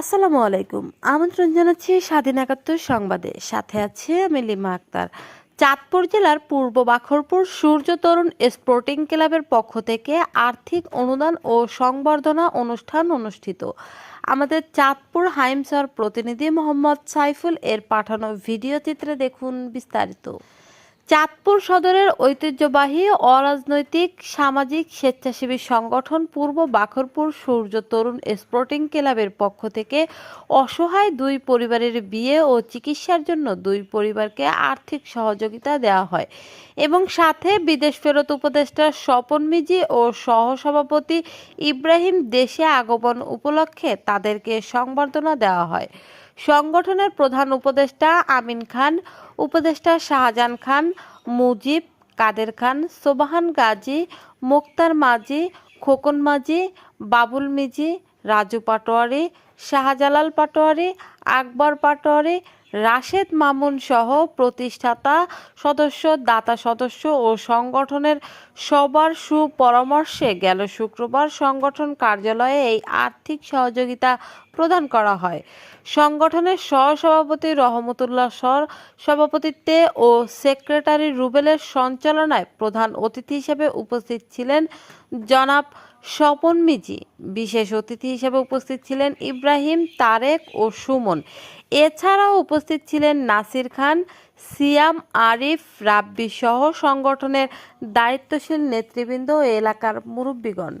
আসসালামু আলাইকুম। আমন্ত্রণ জানাচ্ছি স্বাধীন একাত্তর সংবাদে। সাথে আছে আমি লিমা আক্তার। চাঁদপুর জেলার পূর্ব বাখরপুর সূর্য তরুণ স্পোর্টিং ক্লাবের পক্ষ থেকে আর্থিক অনুদান ও সংবর্ধনা অনুষ্ঠান অনুষ্ঠিত। আমাদের চাঁদপুর হাইমসর প্রতিনিধি মোহাম্মদ সাইফুল এর পাঠানো ভিডিও চিত্রে দেখুন বিস্তারিত। চাঁদপুর সদরের ঐতিহ্যবাহী অরাজনৈতিক সামাজিক স্বেচ্ছাসেবী সংগঠন পূর্ব বাখরপুর সূর্য তরুণ স্পোর্টিং ক্লাবের পক্ষ থেকে অসহায় দুই পরিবারের বিয়ে ও চিকিৎসার জন্য দুই পরিবারকে আর্থিক সহযোগিতা দেওয়া হয় এবং সাথে বিদেশ ফেরত উপদেষ্টা স্বপন মিজি ও সহসভাপতি ইব্রাহিম দেশে আগমন উপলক্ষে তাদেরকে সংবর্ধনা দেওয়া হয়। সংগঠনের প্রধান উপদেষ্টা আমিন খান, উপদেষ্টা শাহজাহান খান, মুজিব, কাদের খান, সোবাহান গাজী, মোক্তার মাঝি, খোকন মাঝি, বাবুল মিজি, রাজু পাটোয়ারি, শাহজালাল পাটোয়ারি, আকবর পাটোয়ারি রাশেদ মামুন সহ প্রতিষ্ঠাতা সদস্য, দাতা সদস্য ও সংগঠনের সবার সুপরামর্শে গেল শুক্রবার সংগঠন কার্যালয়ে এই আর্থিক সহযোগিতা প্রদান করা হয়। সংগঠনের সহসভাপতি রহমতুল্লাহ সর সভাপতিত্বে ও সেক্রেটারি রুবেলের সঞ্চালনায় প্রধান অতিথি হিসেবে উপস্থিত ছিলেন জনাব স্বপন মিজি, বিশেষ অতিথি হিসেবে উপস্থিত ছিলেন ইব্রাহিম, তারেক ও সুমন। এছাড়াও উপস্থিত ছিলেন নাসির খান, সিয়াম, আরিফ, রাব্বি সহ সংগঠনের দায়িত্বশীল নেতৃবৃন্দ ও এলাকার মুরব্বীগণ।